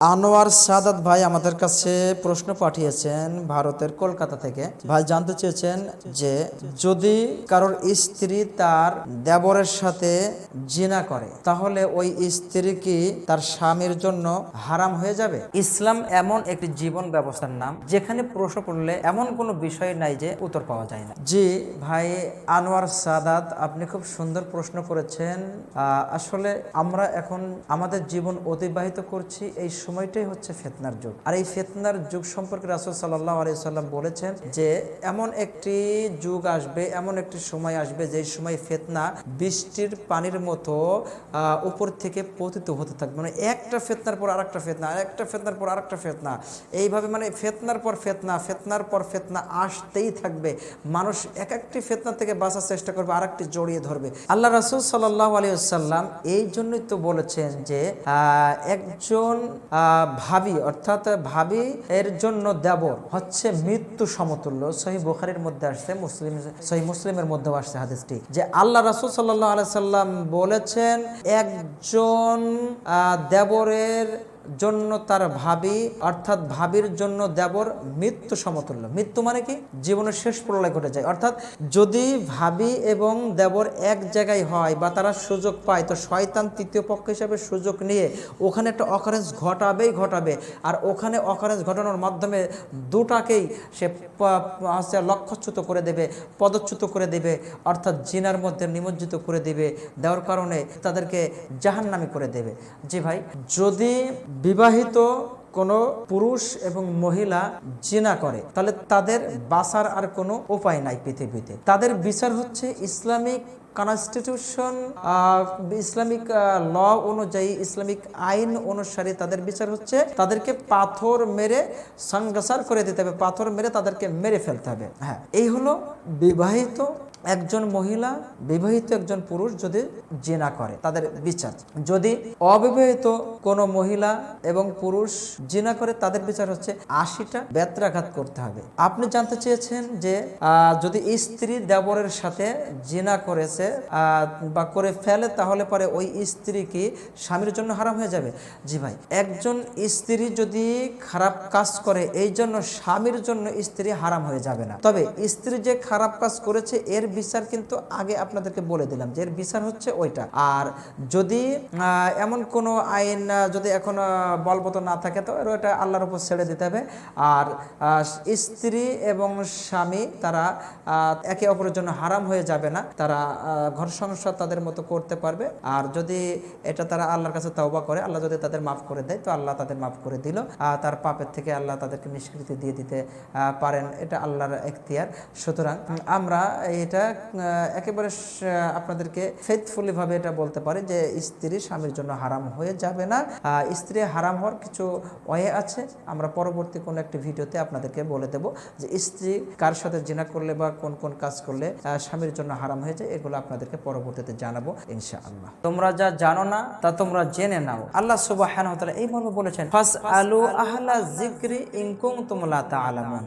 আনোয়ার সাদাত ভাই আমাদের কাছে প্রশ্ন পাঠিয়েছেন ভারতের কলকাতা থেকে। ভাই জানতে চেয়েছেন যে যদি কারোর স্ত্রী তার দেবরের সাথে জিনা করে তাহলে ওই স্ত্রী কি তার স্বামীর জন্য হারাম হয়ে যাবে? ইসলাম এমন একটি জীবন ব্যবস্থার নাম যেখানে প্রশ্ন করলে এমন কোনো বিষয় নাই যে উত্তর পাওয়া যায় না। জি ভাই আনোয়ার সাদাত আপনি খুব সুন্দর প্রশ্ন করেছেন। আসলে আমরা এখন আমাদের জীবন অতিবাহিত করছি এই সময়টাই হচ্ছে ফেতনার যুগ। আর এই ফেতনার যুগ সম্পর্কে রাসুল সাল্লাহ আলাইসাল্লাম বলেছেন যে, এমন একটি যুগ আসবে, এমন একটি সময় আসবে যে সময় ফেতনা বৃষ্টির পানির মতো উপর থেকে পতিত হতে থাকবে। মানে একটা ফেতনার পর আরেকটা ফেতনা একটা ফেতনার পর আরেকটা ফেতনা। এইভাবে মানে ফেতনার পর ফেতনা, ফেতনার পর ফেতনা আসতেই থাকবে। মানুষ এক একটি ফেতনা থেকে বাঁচার চেষ্টা করবে, আরেকটি জড়িয়ে ধরবে। আল্লাহ রাসুল সাল্লাহ আলিয়াল্লাম এই জন্যই তো বলেছেন যে একজন ভাবি, অর্থাৎ ভাবি এর জন্য দেবর হচ্ছে মৃত্যু সমতুল্য। সহি বুখারির মধ্যে আসছে, মুসলিম, সহি মুসলিমের মধ্যেও আসছে হাদিসটি, যে আল্লাহ রাসুল সাল্লাহ আলাইসাল্লাম বলেছেন, একজন দেবরের জন্য তার ভাবি, অর্থাৎ ভাবির জন্য দেবর মৃত্যু সমতুল্য। মৃত্যু মানে কি? জীবনের শেষ প্রলয় ঘটে যায়। অর্থাৎ যদি ভাবি এবং দেবর এক জায়গায় হয় বা তারা সুযোগ পায়, তো শয়তান তৃতীয় পক্ষ হিসাবে সুযোগ নিয়ে ওখানে একটা অকারেন্স ঘটাবেই ঘটাবে। আর ওখানে অকারেন্স ঘটানোর মাধ্যমে দুটাকেই সে হচ্ছে লক্ষ্যচ্যুত করে দেবে, পদচ্যুত করে দেবে, অর্থাৎ জিনার মধ্যে নিমজ্জিত করে দেবে। দেওয়ার কারণে তাদেরকে জাহান্নামি করে দেবে। জি ভাই, যদি বিবাহিত কোনো পুরুষ এবং মহিলা জিনা করে, তাহলে তাদের বাঁচার আর কোনো উপায় নাই পৃথিবীতে। তাদের বিচার হচ্ছে ইসলামিক কনস্টিটিউশন ইসলামিক ল অনুযায়ী, ইসলামিক আইন অনুসারে তাদের বিচার হচ্ছে, তাদেরকে পাথর মেরে সংগাসার করে দিতে হবে, পাথর মেরে তাদেরকে মেরে ফেলতে হবে। হ্যাঁ এই হলো বিবাহিত একজন মহিলা বিবাহিত একজন পুরুষ যদি জেনা করে, তাদের বিচার। যদি অবিবাহিত কোনো মহিলা এবং পুরুষ জেনা করে, তাদের বিচার হচ্ছে আশিটা বেত্রাঘাত করতে হবে। আপনি জানতে চেয়েছেন যে যদি স্ত্রী দেবরের সাথে জেনা করেছে বা করে ফেলে, তাহলে পরে ওই স্ত্রী কি স্বামীর জন্য হারাম হয়ে যাবে? জি ভাই, একজন স্ত্রী যদি খারাপ কাজ করে, এই জন্য স্বামীর জন্য স্ত্রী হারাম হয়ে যাবে না। তবে স্ত্রী যে খারাপ কাজ করেছে, এর বিচার কিন্তু আগে আপনাদেরকে বলে দিলাম যে এর বিচার হচ্ছে ওইটা। আর যদি এমন কোনো আইন যদি এখন আহ, বলবৎ না থাকে তো ওটা আল্লাহর উপর ছেড়ে দিতে হবে। আর স্ত্রী এবং স্বামী তারা একে অপরের জন্য হারাম হয়ে যাবে না। তারা ঘর সংসার তাদের মতো করতে পারবে। আর যদি এটা তারা আল্লাহর কাছে তওবা করে আল্লাহ যদি তাদের মাফ করে দেয় তো আল্লাহ তাদের মাফ করে দিল। তার পাপের থেকে আল্লাহ তাদেরকে নিষ্কৃতি দিয়ে দিতে পারেন। এটা আল্লাহর এখতিয়ার। সুতরাং আমরা এটা আহ, একেবারে আপনাদেরকে ফেথফুলি ভাবে এটা বলতে পারি যে স্ত্রী স্বামীর জন্য হারাম হয়ে যাবে না। স্ত্রী হারাম হওয়ার কিছু ওয়ে আছে আমরা পরবর্তী কোনো একটি ভিডিওতে আপনাদেরকে বলে দেব যে স্ত্রী কার সাথে জিনা করলে বা কোন কোন কাজ করলে স্বামীর জন্য হারাম হয়ে যায় এগুলো আপনাদেরকে পরবর্তীতে জানাব ইনশাআল্লাহ। তোমরা যা জানো না তা তোমরা জেনে নাও। আল্লাহ তাআলা এই মর্মে বলেছেন ফাস আলু আহলা যিকরি ইন কুনতুম লা তাআলামুন।